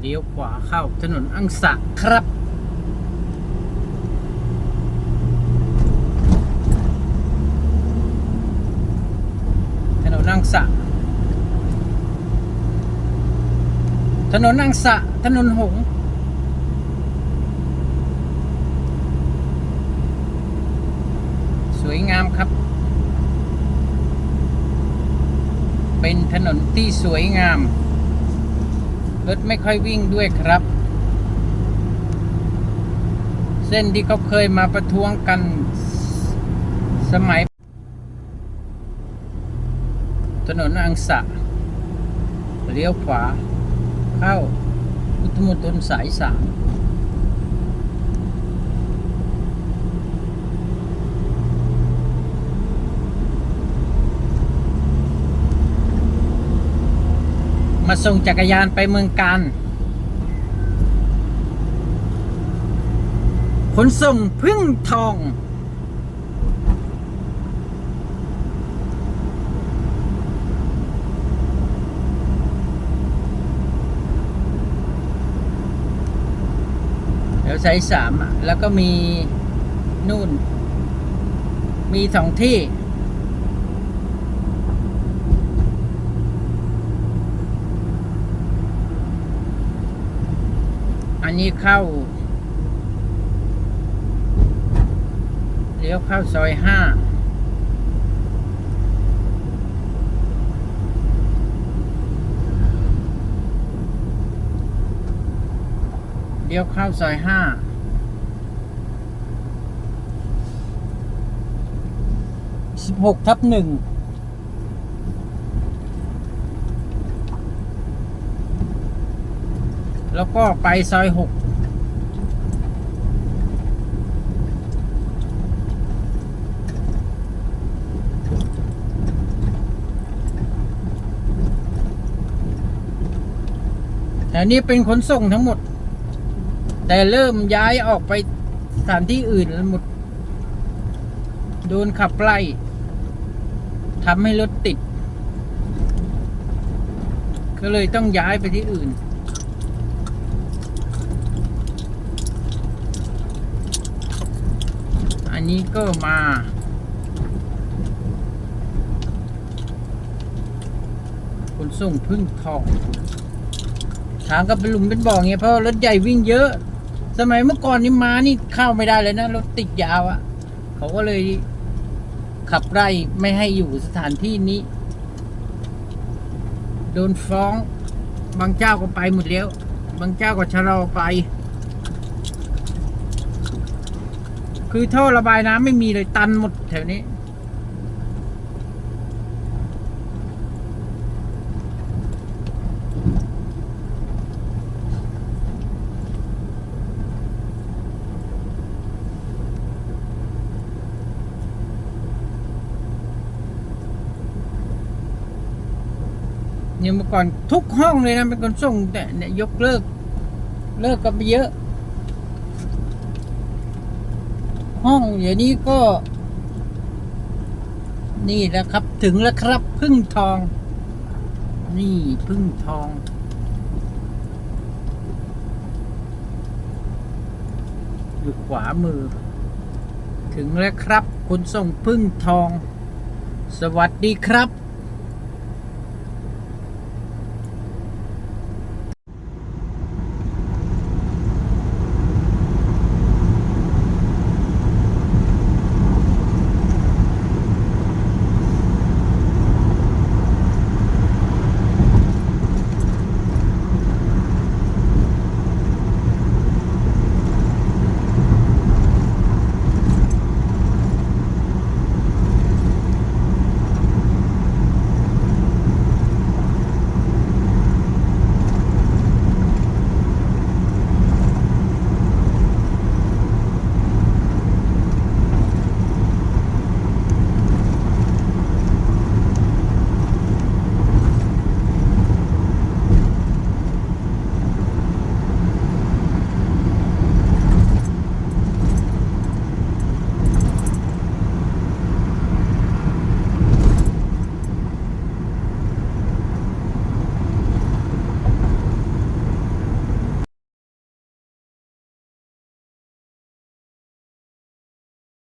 เลี้ยวขวาเข้าถนนอังสะครับ ถนนอังสะ ถนนอังสะ ถนนหงส์สวยงามครับ เป็นถนนที่สวยงาม รถไม่ค่อยวิ่งด้วยครับ เส้นที่เขาเคยมาประท้วงกันสมัย ถนนอังสะเลี้ยวขวา เข้าพุทธมณฑลสายสาม มาส่งจักรยานไปเมืองการขนส่งพึ่งทองเดี๋ยวสายสามอะแล้วก็มีนู่น มีสองที่ อันนี้เข้า เลี้ยวเข้าซอยห้าเลี้ยวเข้าซอยห้าสิบหกทับหนึ่ง แล้วก็ไปซอยหกแถวนี้เป็นขนส่งทั้งหมด แต่เริ่มย้ายออกไปสถานที่อื่นแล้วหมด โดนขับไล่ทำให้รถติด ก็เลยต้องย้ายไปที่อื่น อันนี้ก็มาขนส่งพึ่งทอง ทางก็เป็นหลุมเป็นบ่อเงี้ยเพราะรถใหญ่วิ่งเยอะ สมัยเมื่อก่อนนี่มานี่เข้าไม่ได้เลยนะรถติดยาวอะ่ะ เขาก็เลยขับไล่ไม่ให้อยู่สถานที่นี้ โดนฟ้อง บางเจ้าก็ไปหมดแล้ว บางเจ้าก็ชะลอไป คือท่อระบายน้ำไม่มีเลยตันหมดแถวนี้ เนี่ยเมื่อก่อนทุกห้องเลยนะเป็นคนส่งแต่เนี่ยยกเลิก เลิกกันไปเยอะ ห้องเดี๋ยวนี้ก็ นี่แหละครับ ถึงแล้วครับพึ่งทอง นี่พึ่งทองอยู่ขวามือ ถึงแล้วครับ คุณส่งพึ่งทอง สวัสดีครับ